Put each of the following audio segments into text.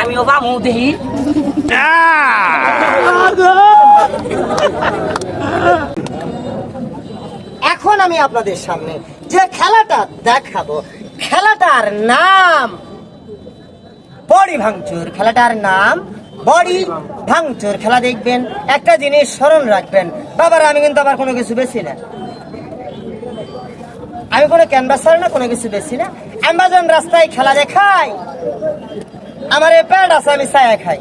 আমিও বামু দেহি। এখন আমি আপনাদের সামনে যে খেলাটা দেখাবো, খেলাটার নাম বডি ভাঙচুর। খেলাটার নাম বডি ভাঙচুর। খেলা দেখবেন, একটা জিনিস স্মরণ রাখবেন। বাবার, আমি কিন্তু আবার কোনো কিছু বেশি না। আমি কোনো ক্যানভাসার না, কোনো কিছু বেশি না। অ্যামাজন রাস্তায় খেলা দেখাই। আমার এ প্যাড আছে আমি ছায়া খাই।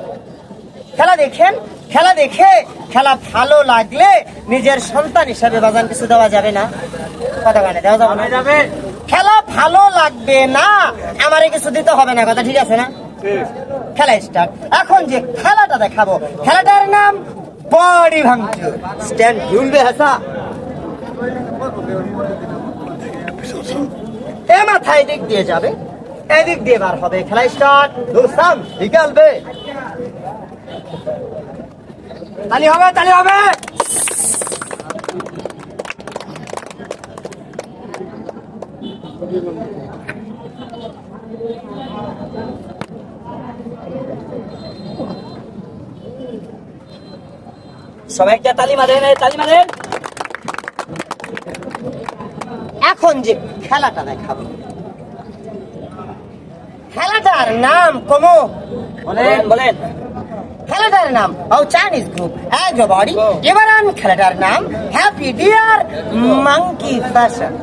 খেলা দেখেন খেলা দেখে খেলা ভালো লাগলে নিজের সন্তান হিসাবে বাজান কিছু দেওয়া যাবে না। কথা মানে দেওয়া যাবে না। যাবে। খেলা ভালো লাগবে না আমারে কিছু দিতে হবে না কথা ঠিক আছে না? খেলা স্টার্ট এখন যে খেলাটা দেখাবো খেলাটার নাম বডি ভাঙচুর। স্ট্যান্ড ঝুলবে হাসা। এ মাথায় দিক দিয়ে যাবে। এদিক দিয়ে বার হবে। খেলা স্টার্ট দুসাম বিকালবে তালি হবে তালি হবে। তালি এখন যে খেলাটা দেখাবো। খেলাটার নাম কমো। বলেন বলেন। খেলাটার নাম ও চাইনিজ গ্রুপ এভরিবডি এবার আমি খেলাটার নাম হ্যাপি ডিয়ার মাঙ্কি ফ্যাশন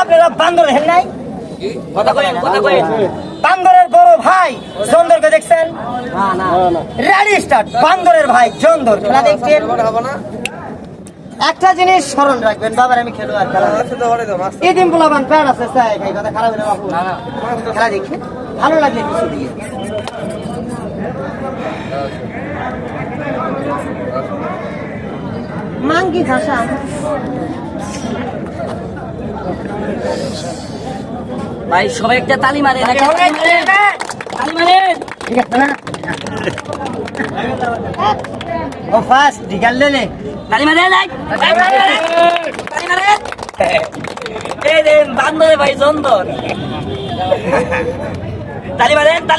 আপনারা বান্দর হেন নাই? বান্দরের বড় ভাই জন্দরকে দেখছেন? রেডি স্টার্ট বান্দরের ভাই জন্দর খেলা দেখছেন? একটা জিনিস স্মরণ রাখবেন বাবার আমি খেলোয়াড় খেলা। এই দিন বলাবান প্যাড আছে কথা খারাপ হলে বাবু খেলা দেখে। ভালো লাগলে কিছু দিয়ে। মাঙ্কি ভাষা ভাই সবাই একটা তালি মারেন ঠিক আছে না ও ফার্স্ট ডিগাল লেলে তালি মারেন তালি মারেন এই রে বান্দরে ভাই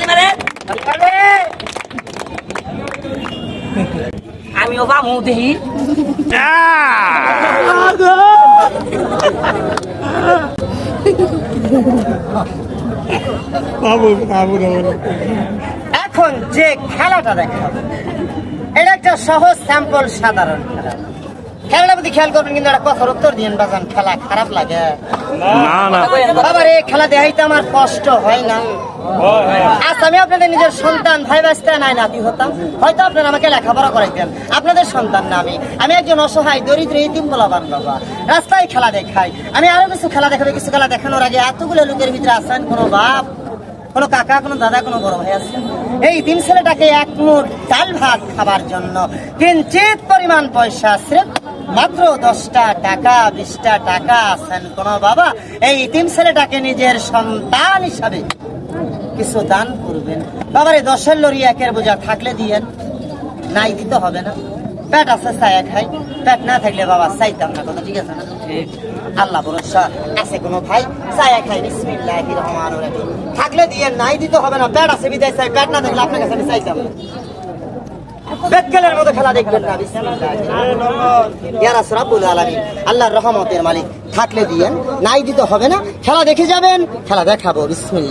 মারেন আমিও বামু দেহি এখন যে খেলাটা এটা একটা সহজ স্যাম্পল সাধারণ খেলা। খেলাটা প্রতি খেয়াল করবেন কিন্তু একটা কথার উত্তর দিন বাজান খেলা খারাপ লাগে। বাবার এই খেলা দেখাইতে আমার কষ্ট হয় না। আজ আমি আপনাদের নিজের সন্তান ভাই বাস্তা নাই নাতি হতাম। হয়তো আপনারা আমাকে লেখাপড়া করাইতেন। আপনাদের সন্তান না আমি। আমি একজন অসহায় দরিদ্র এই ইতিম বলাবান বাবা। রাস্তায় খেলা দেখাই। আমি আরও কিছু খেলা দেখাবে কিছু খেলা দেখানোর আগে এতগুলো লোকের ভিতরে আসেন কোনো বাপ? কোনো কাকা, কোনো দাদা, কোনো বড় ভাই আছে? এই তিন ছেলেটাকে এক মুঠ ডাল ভাত খাবার জন্য কিঞ্চিত পরিমাণ পয়সা, স্রেফ মাত্র দশটা টাকা, বিশটা টাকা আছেন কোন বাবা? এই তিন ছেলেটাকে নিজের সন্তান হিসাবে কিছু দান করবেন। বাবারে, দশের লরি একের বোঝা থাকলে দিয়েন। নাই দিতে হবে না। পেট আছে ছায়া খাই। পেট না থাকলে বাবা চাইতাম না কথা ঠিক আছে? না আল্লাহ ভরসা আছে কোনো ভাই। ছায়া খাই বিসমিল্লাহির রহমানির রহিম থাকলে দিয়ে নাই দিতে হবে না। পেট আছে বিদায় চাই। পেট না থাকলে আপনার কাছে আমি চাইতাম না। বেদকেলের মতো খেলা দেখবেন না বিসমিল্লাহ রাসূলুল আল্লাহর রহমতের মালিক। থাকলে দিয়েন নাই দিতে হবে না। খেলা দেখে যাবেন খেলা দেখাবো রাসূলুল